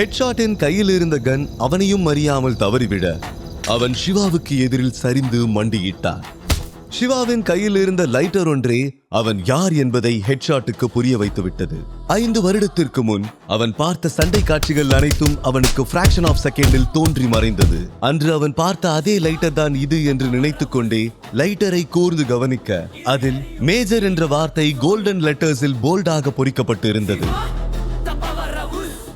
ஹெட்ஷாட்டின் கையில் இருந்த கன் அவனையும் அறியாமல் தவறிவிட அவன் சிவாவுக்கு எதிரில் சரிந்து மண்டியிட்டான். சிவாவின் கையில் இருந்த லைட்டர் ஒன்றே அவன் யார் என்பதை ஹெட்ஷாட்டுக்கு புரிய வைத்து விட்டது ஐந்து வருடத்திற்கு முன் அவன் பார்த்த சண்டை காட்சிகள் அனைத்தும் அவனுக்கு பிராக்ஷன் ஆஃப் செகண்டில் தோன்றி மறைந்தது. அன்று அவன் பார்த்த அதே லைட்டர் தான் இது என்று நினைத்துக் கொண்டே லைட்டரை கூர்ந்து கவனிக்க அதில் மேஜர் என்ற வார்த்தை கோல்டன் லெட்டர்ஸில் போல்டாக பொறிக்கப்பட்டு இருந்தது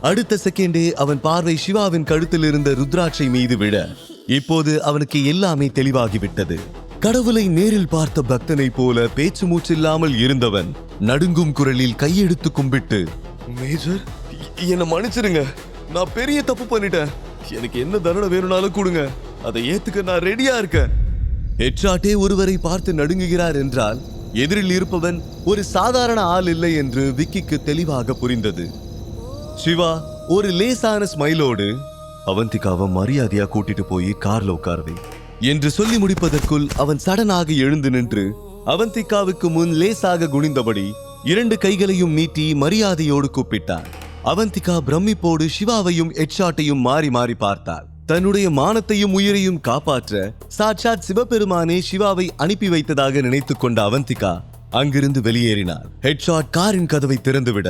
அடுத்த செகண்டே அவன் பார்வை சிவாவின் கழுத்தில் இருந்த ருத்ராட்சை மீது விட இப்போது அவனுக்கு எல்லாமே தெளிவாகிவிட்டது. கடவுளை நேரில் பார்த்த பக்தனைப் போல பேச்சு மூச்சில்லாமல் இருந்தவன் நடுங்கும் குரலில் கையெடுத்து கும்பிட்டு மேஜர் என்ன மன்னிச்சிருங்க. நான் பெரிய தப்பு பண்ணிட்டேன். எனக்கு என்ன தண்டனை வேணும்னாலும் கொடுங்க. அதை ஏத்துக்க நான் ரெடியா இருக்கேன். ஹெட்ஷாட்டே ஒருவரை பார்த்து நடுங்குகிறார் என்றால் எதிரில் இருப்பவன் ஒரு சாதாரண ஆள் இல்லை என்று விக்கிக்கு தெளிவாக புரிந்தது. சிவா ஒரு லேசான ஸ்மைலோடு அவந்திகாவை மரியாதையா கூட்டிட்டு போய் கார்ல உட்கார்வை. என்று சொல்லி முடிப்பதற்குள் அவன் சடனாக எழுந்து நின்று அவந்திகாவுக்கு முன் லேசாக குனிந்தபடி இரண்டு கைகளையும் நீட்டி மரியாதையோடு கூப்பிட்டான். அவந்திகா பிரமிப்போடு சிவாவையும் ஹெட்ஷாட்டையும் மாறி மாறி பார்த்தார் தன்னுடைய மானத்தையும் உயிரையும் காப்பாற்ற சாட்சாத் சிவபெருமானே சிவாவை அனுப்பி வைத்ததாக நினைத்துக் கொண்ட அவந்திகா அங்கிருந்து வெளியேறினார் ஹெட்ஷாட் காரின் கதவை திறந்துவிட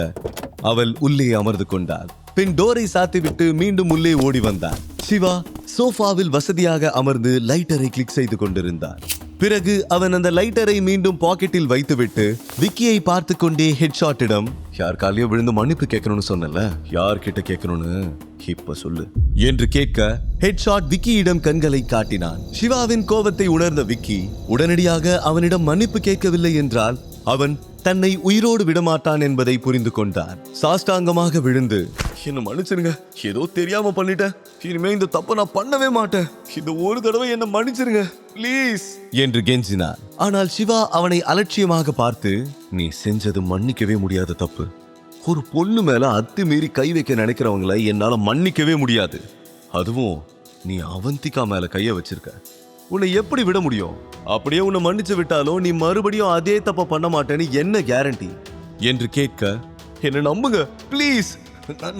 அவள் உள்ளே அமர்ந்து கொண்டாள். பின் டோரை சாத்திவிட்டு மீண்டும் உள்ளே ஓடி வந்தார் சிவா சோஃபாவில் வசதியாக அமர்ந்து லைட்டரை கிளிக் செய்து கொண்டிருந்தார் பிறகு அவன் அந்த லைட்டரை மீண்டும் பாக்கெட்டில் வைத்துவிட்டு விக்கியை பார்த்து கொண்டே ஹெட்ஷாட்டிடம் யார் காலையோ விழுந்து மன்னிப்பு கேட்கணும்னு சொன்னல யார் கிட்ட கேட்கணும்னு? இப்ப சொல்லு. என்று கேட்க ஹெட்ஷாட் விக்கியிடம் கண்களை காட்டினான். சிவாவின் கோபத்தை உணர்ந்த விக்கி உடனடியாக அவனிடம் மன்னிப்பு கேட்கவில்லை என்றால் அவன் தன்னை உயிரோடு விடமாட்டான் என்பதை புரிந்து கொண்டான். சாஷ்டாங்கமாக விழுந்து என்ன மன்னிச்சிருங்க ஏதோ தெரியாம பண்ணிட்டேன். இனிமே இந்த தப்பை நான் பண்ணவே மாட்டேன். இந்த ஒரு தடவை என்ன மன்னிச்சிருங்க ப்ளீஸ். என்று கெஞ்சினான். ஆனால் சிவா அவனை அலட்சியமாக பார்த்து நீ செஞ்சது மன்னிக்கவே முடியாத தப்பு. ஒரு பொண்ணு மேல அத்துமீறி கை வைக்க நினைக்கிறவங்களை என்னால மன்னிக்கவே முடியாது. அதுவும் நீ அவந்திகா மேல கைய வச்சிருக்க. உன்னை எப்படி விட முடியும்? அப்படியே உன்னை மன்னிச்சு விட்டாலும் நீ மறுபடியும் அதே தப்ப பண்ண மாட்டேன்னு என்ன கேரண்டி என்று கேட்க என்ன நம்புங்க ப்ளீஸ்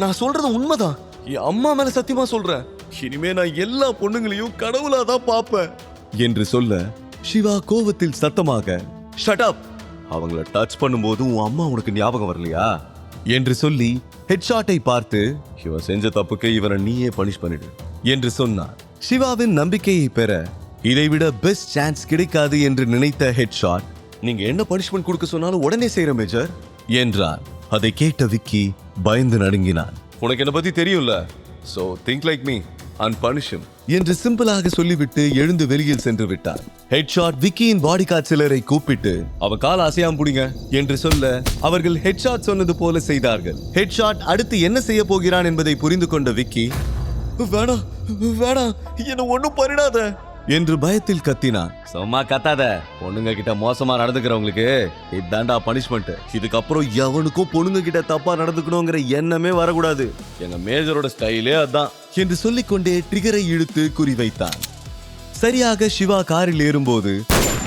நான் சொல்றது உண்மைதான். என் அம்மா மேல சத்தியமா சொல்றேன். இனிமே நான் எல்லா பொண்ணுங்களையும் கடவுளா தான் பார்ப்பேன் என்று சொல்ல சிவா கோவத்தில் சத்தமாக ஷட் அப் அவங்கள டச் பண்ணும்போது உன் அம்மா உனக்கு ஞாபகம் வரலையா? என்று சொல்லி ஹெட்ஷாட்டை பார்த்து இவன் செஞ்ச தப்புக்கு இவனை நீயே பனிஷ் பண்ணிடு என்று சொன்னார் சிவாவின் நம்பிக்கையை பெற இதைவிட பெஸ்ட் சான்ஸ் கிடைக்காது என்று நினைத்த ஹெட்ஷாட் நீங்க என்ன பனிஷ்மெண்ட் கொடுக்க சொன்னாலும் உடனே செய்யற மேஜர் என்றார். அதை கேட்ட விக்கி பயந்து நடுங்கினான். உனக்கு என்ன பத்தி தெரியும்ல? So think like me and punishment என்று சிம்பிளாக சொல்லிவிட்டு எழுந்து வெளியில் சென்று விட்டார் ஹெட்ஷாட் விக்கியின் பாடி கார்ட் சிலரை கூப்பிட்டு அவ கால் அசையாம புடிங்க என்று சொல்ல அவர்கள் ஹெட்ஷாட் சொன்னது போல செய்தார்கள். ஹெட்ஷாட் அடுத்து என்ன செய்ய போகிறான் என்பதை புரிந்து கொண்ட விக்கி வேணாம் வேணாம் என்ன ஒன்னும் பண்ணிடாத. என்று பயத்தில் கத்தினான். சும்மா கத்தாத. பொண்ணுங்க கிட்ட மோசமா நடந்துக்கிறவங்களுக்கு இதாண்டா பனிஷ்மெண்ட் இதுக்கப்புறம் எவனுக்கும் பொண்ணுங்க கிட்ட தப்பா நடந்துக்கணுங்கிற எண்ணமே வரக்கூடாது. எங்க மேஜரோட ஸ்டைலே அதான். என்று சொல்லிக்கொண்டே ட்ரிகரை இழுத்து குறிவைத்தான் சரியாக சிவா காரில் ஏறும்போது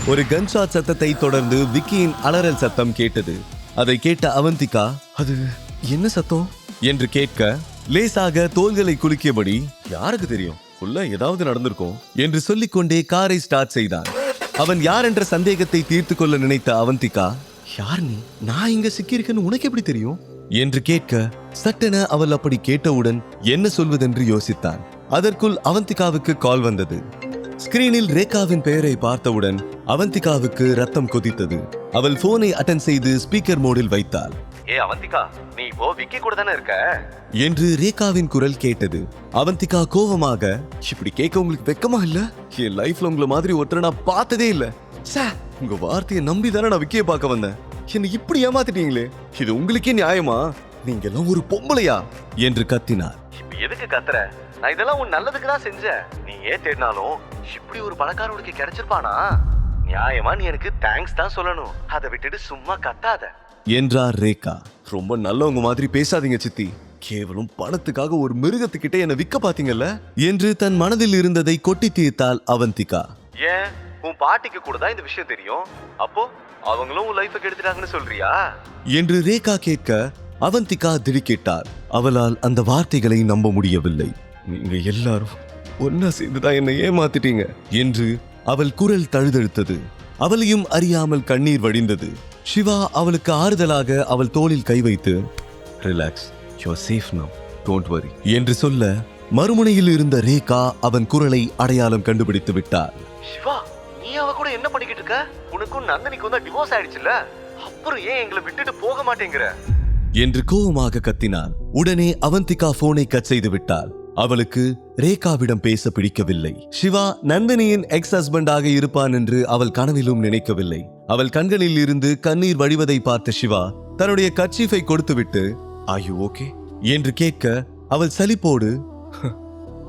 ஒரு கன்ஷாட் சத்தத்தை தொடர்ந்து விக்கியின் அலறல் சத்தம் கேட்டது. அதை கேட்ட அவந்திகா அது என்ன சத்தம்? என்று கேட்க லேசாக தோள்களை குலுக்கியபடி யாருக்கு தெரியும்? உள்ள ஏதாவது நடந்திருக்கும்? என்று சொல்லிக்கொண்டே காரை ஸ்டார்ட் செய்தான். அவன் யார் என்ற சந்தேகத்தை தீர்த்து கொள்ள நினைத்த அவந்திகா யார் நீ? நான் இங்க சிக்கியிருக்கேன்னு உனக்கு எப்படி தெரியும்? என்று கேட்க சட்டென அவள் அப்படி கேட்டவுடன் என்ன சொல்வதென்று யோசித்தான். அதற்குள் அவந்திகாவுக்கு கால் வந்தது. ஸ்கிரீனில் ரேகாவின் பெயரை பார்த்தவுடன் அவந்திகாவுக்கு ரத்தம் கொதித்தது. அவள் போனை அட்டன் செய்து ஸ்பீக்கர் மோடில் வைத்தாள். ஏ அவந்திகா நீ இப்போ விக்கி கூட தானே இருக்க? என்று ரேகாவின் குரல் கேட்டது. அவந்திகா கோவமாக இப்படி கேட்க உங்களுக்கு வெக்கமா இல்ல? என் லைஃப்ல உங்களை மாதிரி ஒருத்தரை நான் பார்த்ததே இல்ல. சே உங்க வார்த்தையை நம்பி தானே நான் விக்கிய பார்க்க வந்தேன். என்னை இப்படி ஏமாத்திட்டீங்களே? இது உங்களுக்கே நியாயமா? நீங்க எல்லாம் ஒரு பொம்பளையா? என்று கத்தினார். இப்ப எதுக்கு கத்துற? நான் இதெல்லாம் உன் நல்லதுக்கு தான் செஞ்சேன். நீ ஏன் தேடினாலும் இப்படி ஒரு பணக்காரனுக்கு கிடைச்சிருப்பானா? நியாயமா நீ எனக்கு தேங்க்ஸ் தான் சொல்லணும். அதை விட்டுட்டு சும்மா கத்தாத. என்றார் ரேகா. ரொம்ப நல்லவங்க மாதிரி பேசாதீங்க சித்தி. கேவலம் பணத்துக்காக ஒரு மிருகத்துக்கிட்ட என்ன விக்க பாத்தீங்கல்ல? என்று தன் மனதில் இருந்ததை கொட்டி தீர்த்தாள் அவந்திகா. ஏன்? உன் பாட்டிக்கு கூட தான் இந்த விஷயம் தெரியும். அப்போ அவங்களும் உன் லைஃபை கெடுத்துட்டாங்கன்னு சொல்றியா? என்று ரேகா கேட்க அவந்திகா திடுக்கிட்டார் அவளால் அந்த வார்த்தைகளை நம்ப முடியவில்லை. நீங்க எல்லாரும் ஒன்னா சேர்ந்துதான் என்னை ஏமாத்திட்டீங்க. என்று அவள் குரல் தழுதழுத்தது. அவளையும் அறியாமல் கண்ணீர் வடிந்தது. சிவா அவளுக்கு ஆறுதலாக அவள் தோளில் கை வைத்து relax you safe now don't worry என்று சொல்ல மறுமுனையில் இருந்த ரேகா அவன் குரலை அடையாளம் கண்டுபிடித்து விட்டார் சிவா நீ அவ கூட என்ன பண்ணிக்கிட்டு இருக்க? உனக்கும் நந்தினிக்கும் தான் டிவோர்ஸ் ஆயிடுச்சுல்ல? அப்புறம் ஏன் எங்களை விட்டுட்டு போக மாட்டேங்கிற? என்று கோபமாக கத்தினான். உடனே அவந்திகா போனை கட் செய்து விட்டாள். அவளுக்கு ரேகாவிடம் பேச பிடிக்கவில்லை. சிவா நந்தினியின் எக்ஸ் ஹஸ்பண்டாக இருப்பான் என்று அவள் கனவிலும் நினைக்கவில்லை. அவள் கண்களில் இருந்து கண்ணீர் வழிவதை பார்த்த சிவா தன்னுடைய கர்ச்சீஃபை கொடுத்துவிட்டு ஆயு ஓகே என்று கேட்க அவள் சலிப்போடு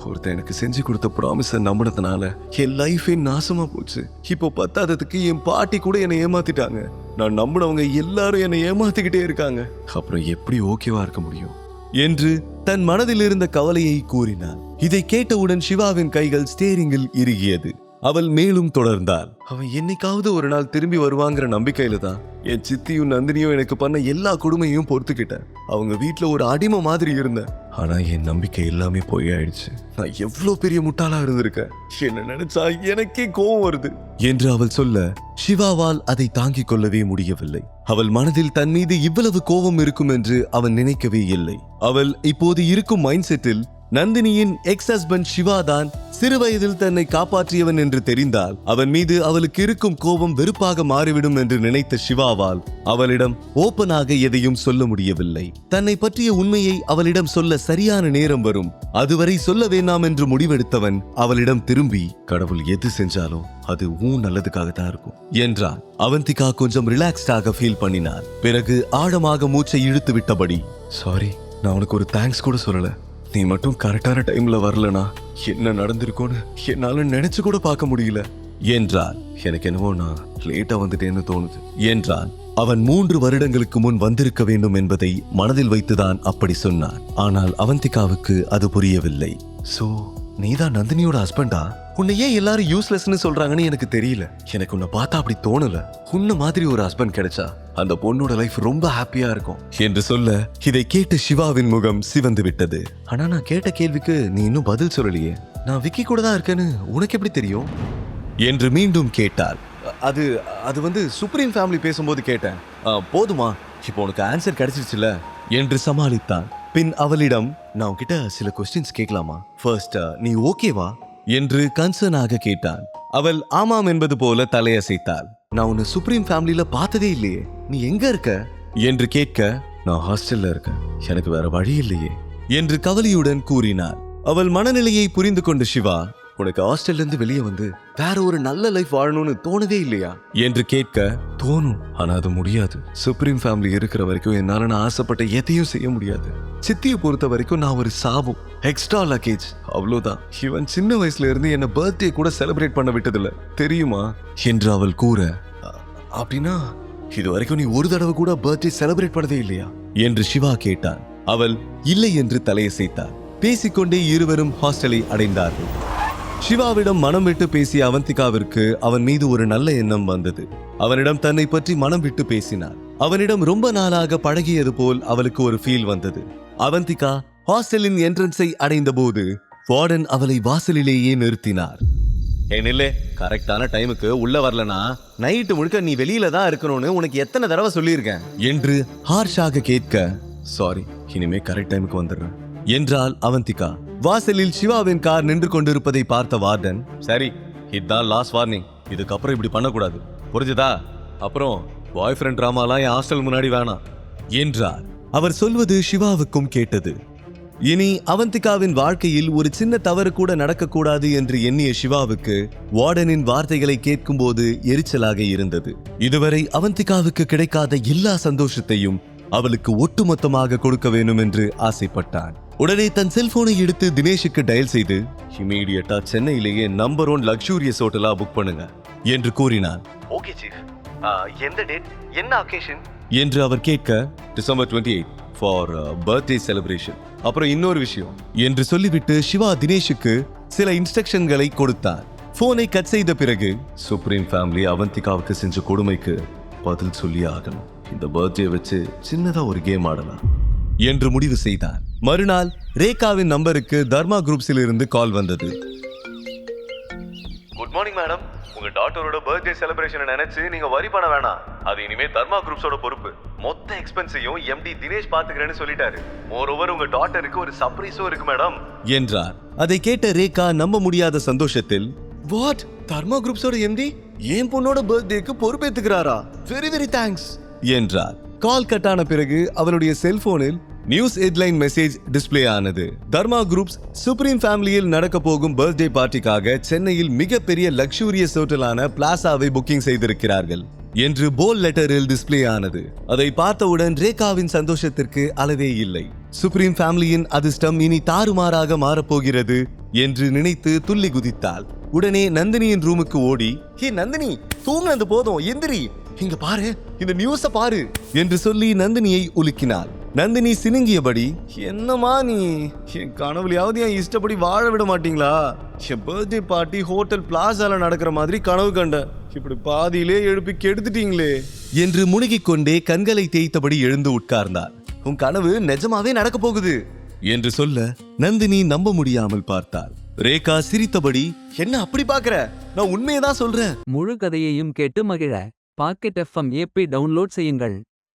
ஒருத்தன் எனக்கு செஞ்சு கொடுத்த ப்ராமிஸை நம்பினதுனால என் லைஃபே நாசமா போச்சு. இப்போ பத்தாததுக்கு என் பாட்டி கூட என்னை ஏமாத்திட்டாங்க. நான் நம்பினவங்க எல்லாரும் என்னை ஏமாத்திக்கிட்டே இருக்காங்க. அப்புறம் எப்படி ஓகேவா இருக்க முடியும்? என்று தன் மனதில் இருந்த கவலையை கூறினாள். இதை கேட்டவுடன் சிவாவின் கைகள் ஸ்டேரிங்கில் இறுகியது. அவள் மேலும் தொடர்ந்தாள். அவன் என்னைக்காவது ஒரு நாள் திரும்பி வருவாங்கிற நம்பிக்கையில தான் என் சித்தியும் நந்தினியும் எனக்கு பண்ண எல்லா கொடுமையும் பொறுத்துக்கிட்டேன். அவங்க வீட்டுல ஒரு அடிமை மாதிரி இருந்தேன். ஆனா என் நம்பிக்கை எல்லாமே போய் ஆயிடுச்சு. நான் எவ்வளவு பெரிய முட்டாளா இருந்திருக்கேன். என்ன நினைச்சா எனக்கே கோவம் வருது. என்று அவள் சொல்ல சிவாவால் அதை தாங்கிக் கொள்ளவே முடியவில்லை. அவள் மனதில் தன் மீது இவ்வளவு கோபம் இருக்கும் என்று அவன் நினைக்கவே இல்லை. அவள் இப்போது இருக்கும் மைண்ட் செட்டில் நந்தினியின் எக்ஸ் ஹஸ்பண்ட் சிவா தான் சிறுவயதில் தன்னை காப்பாற்றியவன் என்று தெரிந்தால் அவன் மீது அவளுக்கு இருக்கும் கோபம் வெறுப்பாக மாறிவிடும் என்று நினைத்த சிவாவால் அவளிடம் ஓப்பனாக எதையும் சொல்ல முடியவில்லை. தன்னை பற்றிய உண்மையை அவளிடம் சொல்ல சரியான நேரம் வரும். அதுவரை சொல்ல வேண்டாம் என்று முடிவெடுத்தவன் அவளிடம் திரும்பி கடவுள் எது செஞ்சாலும் அது ஊன் நல்லதுக்காக தான் இருக்கும் என்றான். அவந்திகா கொஞ்சம் ரிலாக்ஸ்டாக ஃபீல் பண்ணினார் பிறகு ஆழமாக மூச்சை இழுத்து விட்டபடி சாரி நான் உனக்கு ஒரு தேங்க்ஸ் கூட சொல்லல. நீ மட்டும் கரெக்டான டைம்ல வரலனா என்ன நடந்திருக்கும்னு என்னால நினைச்சு கூட பார்க்க முடியல. என்றான். எனக்கு என்னவோ நான் லேட்டா வந்துட்டேன்னு தோணுது. என்றான். அவன் மூன்று வருடங்களுக்கு முன் வந்திருக்க வேண்டும் என்பதை மனதில் வைத்துதான் அப்படி சொன்னான். ஆனால் அவந்திகாவுக்கு அது புரியவில்லை. சோ நீதான் நந்தினியோட ஹஸ்பண்டா உன்னை ஏன் எல்லாரும் யூஸ்லெஸ்னு சொல்றாங்கன்னு எனக்கு தெரியல. எனக்கு உன்னை பார்த்தா அப்படி தோணல. உன்ன மாதிரி ஒரு ஹஸ்பண்ட் கிடைச்சா அந்த பொண்ணோட லைஃப் ரொம்ப ஹாப்பியா இருக்கும். என்று சொல்ல இதை கேட்டு சிவாவின் முகம் சிவந்து விட்டது. ஆனா நான் கேட்ட கேள்விக்கு நீ இன்னும் பதில் சொல்லலையே. நான் விக்கி கூட தான் இருக்கேன்னு உனக்கு எப்படி தெரியும்? என்று மீண்டும் கேட்டாள். அது அது வந்து சுப்ரீம் ஃபேமிலி பேசும்போது கேட்டேன். "ஆ, போதுமா இப்போ உனக்கு ஆன்சர் கிடைச்சிருச்சுல? என்று சமாளித்தான் பின் அவளிடம் நான் உன்கிட்ட சில கொஸ்டின்ஸ் கேட்கலாமா? ஃபர்ஸ்ட் நீ ஓகேவா என்று கன்சர்னாக கேட்டான். அவள் ஆமாம் என்பது போல தலையசைத்தாள். நான் உன்னை சுப்ரீம் ஃபேமிலியில பார்த்ததே இல்லையே. நீ எங்க இருக்க? என்று கேட்க நான் ஹாஸ்டல்ல இருக்கேன். எனக்கு வேற வழி இல்லையே. என்று கவலையுடன் கூறினார் அவள் மனநிலையை புரிந்து கொண்ட சிவா உனக்கு ஹாஸ்டல்ல இருந்து வெளியே வந்து வேற ஒரு நல்ல லைஃப் வாழணும்னு தோணவே இல்லையா? என்று கேட்க தோணும். ஆனா அது முடியாது. சுப்ரீம் ஃபேமிலி இருக்கிற வரைக்கும் என்னால நான் ஆசைப்பட்ட எதையும் செய்ய முடியாது. சித்தியை பொறுத்த வரைக்கும் நான் ஒரு சாபம். எக்ஸ்ட்ரா லக்கேஜ் அவ்வளவுதான். இவன் சின்ன வயசுல இருந்து என்ன பர்த்டே கூட செலிப்ரேட் பண்ண விட்டதில்ல. தெரியுமா? என்று அவள் கூற "அ- அப்படின்னா இது வரைக்கும் நீ ஒரு தடவை கூட பர்த்டே செலிப்ரேட் பண்ணதே இல்லையா? என்று சிவா கேட்டான். அவள் இல்லை என்று தலையசைத்தாள். பேசிக்கொண்டே இருவரும் ஹாஸ்டலை அடைந்தார்கள். சிவாவிடம் மனம் விட்டு பேசிய அவந்திகாவிற்கு அவன் மீது ஒரு நல்ல எண்ணம் வந்தது. அவனிடம் தன்னை பற்றி மனம் விட்டு பேசினார் அவனிடம் ரொம்ப நாளாக பழகியது போல் அவளுக்கு ஒரு ஃபீல் வந்தது. அவந்திகா ஹாஸ்டலின் என்ட்ரன்ஸை அடைந்த போது வார்டன் அவளை வாசலிலேயே நிறுத்தினார். ஏனில்லே கரெக்டான டைமுக்கு உள்ள வரலனா? நைட்டு முழுக்க நீ வெளியில தான் இருக்கணும்னு உனக்கு எத்தனை தடவை சொல்லியிருக்கேன்? என்று ஹார்ஷாக கேட்க சாரி இனிமே கரெக்ட் டைமுக்கு வந்துடுறேன். என்றாள் அவந்திகா. வாசலில் சிவாவின் கார் நின்று கொண்டிருப்பதை பார்த்த வார்டன் சரி இதுதான் லாஸ்ட் வார்னிங் இதுக்கப்புறம் இப்படி பண்ணக்கூடாது. புரிஞ்சுதா? அப்புறம் பாய் ஃப்ரெண்ட் ட்ராமாலாம் என் ஹாஸ்டல் முன்னாடி வேணாம். என்றார். அவர் சொல்வது சிவாவுக்கும் கேட்டது. இனி அவந்திகாவின் வாழ்க்கையில் ஒரு சின்ன தவறு கூட நடக்கக்கூடாது என்று எண்ணிய சிவாவுக்கு வார்டனின் வார்த்தைகளை கேட்கும்போது எரிச்சலாக இருந்தது. இதுவரை அவந்திகாவுக்கு கிடைக்காத எல்லா சந்தோஷத்தையும் அவளுக்கு ஒட்டுமொத்தமாக கொடுக்க வேண்டும் என்று ஆசைப்பட்டான். உடனே தன் செல்போனை எடுத்து தினேஷுக்கு டயல் செய்து இமீடியட்டா சென்னையிலேயே நம்பர் ஒன் லக்ஸூரியஸ் ஹோட்டலா புக் பண்ணுங்க என்று கூறினான். ஓகே சீஃப் எந்த டேட் என்ன அக்கேஷன் என்று அவர் கேட்க December twenty eight for birthday celebration அப்புறம் இன்னொரு விஷயம் என்று சொல்லிவிட்டு சிவா தினேஷுக்கு சில இன்ஸ்ட்ரக்ஷன்களை கொடுத்தார் போனை கட் செய்த பிறகு சுப்ரீம் ஃபேமிலி அவந்திகாவுக்கு செஞ்ச கொடுமைக்கு பதில் சொல்லி ஆகணும். இந்த பர்த்டே வச்சு சின்னதா ஒரு கேம் ஆடலாம் என்று முடிவு செய்தான். மறுநாள் ரேகாவின் நம்பருக்கு தர்மா குரூப்ஸில் இருந்து கால் வந்தது. குட் மார்னிங் மேடம் உங்க டாட்டரோட பர்த்டே செலிப்ரேஷனை நினைச்சு நீங்க வரி பண்ண வேணாம். அது இனிமே தர்மா குரூப்ஸோட பொறுப்பு. மொத்த எக்ஸ்பென்ஸையும் எம்டி தினேஷ் பாத்துக்கிறேன்னு சொல்லிட்டாரு. மோர் ஓவர் உங்க டாட்டருக்கு ஒரு சர்ப்ரைஸும் இருக்கு மேடம் என்றார். அதை கேட்ட ரேகா நம்ப முடியாத சந்தோஷத்தில் வாட் தர்மா குரூப்ஸோட எம்டி என் பொண்ணோட பர்த்டேக்கு பொறுப்பேத்துக்கிறாரா? வெரி வெரி தேங்க்ஸ் என்றார். கால் கட்டான பிறகு அவளுடைய செல்போனில் நியூஸ் ஹெட்லைன் மெசேஜ் டிஸ்ப்ளே ஆனது. தர்மா குரூப்ஸ் சுப்ரீம் ஃபேமிலியில் நடக்க போகும் பர்த்டே பார்ட்டிக்காக சென்னையில் மிகப்பெரிய லக்ஸூரியஸ் ஹோட்டலான பிளாசாவை புக்கிங் செய்திருக்கிறார்கள். என்று போல் லெட்டரில் டிஸ்பிளே ஆனது. அதை பார்த்தவுடன் ரேகாவின் சந்தோஷத்திற்கு அளவே இல்லை. சுப்ரீம் ஃபேமிலியின் அதிர்ஷ்டம் இனி தாறுமாறாக மாறப்போகிறது என்று நினைத்து துள்ளி குதித்தாள். உடனே நந்தினியின் ரூமுக்கு ஓடி ஹே நந்தினி தூங்கினது போதும் எந்திரி. இங்க பாரு இந்த நியூஸ பாரு என்று சொல்லி நந்தினியை உலுக்கினாள். நந்தினி சினுங்கியபடி என்னம்மா நீ? என் கனவுலையாவது என் இஷ்டப்படி வாழ விட மாட்டீங்களா? என் பர்த்டே பார்ட்டி ஹோட்டல் பிளாசால நடக்கிற மாதிரி கனவு கண்டேன் இப்படி பாதியிலே எழுப்பி கெடுத்துட்டீங்களே. என்று முழுகிக் கொண்டே கண்களை தேய்த்தபடி எழுந்து உட்கார்ந்தார். உன் கனவு நிஜமாவே நடக்க போகுது. என்று சொல்ல நந்தினி நம்ப முடியாமல் பார்த்தாள். ரேகா சிரித்தபடி என்ன அப்படி பாக்குற நான் உண்மையை தான் சொல்றேன். முழு கதையையும் கேட்டு மகிழ. பாக்கெட் எஃப்எம் ஏபி டவுன்லோட் செய்யுங்கள்.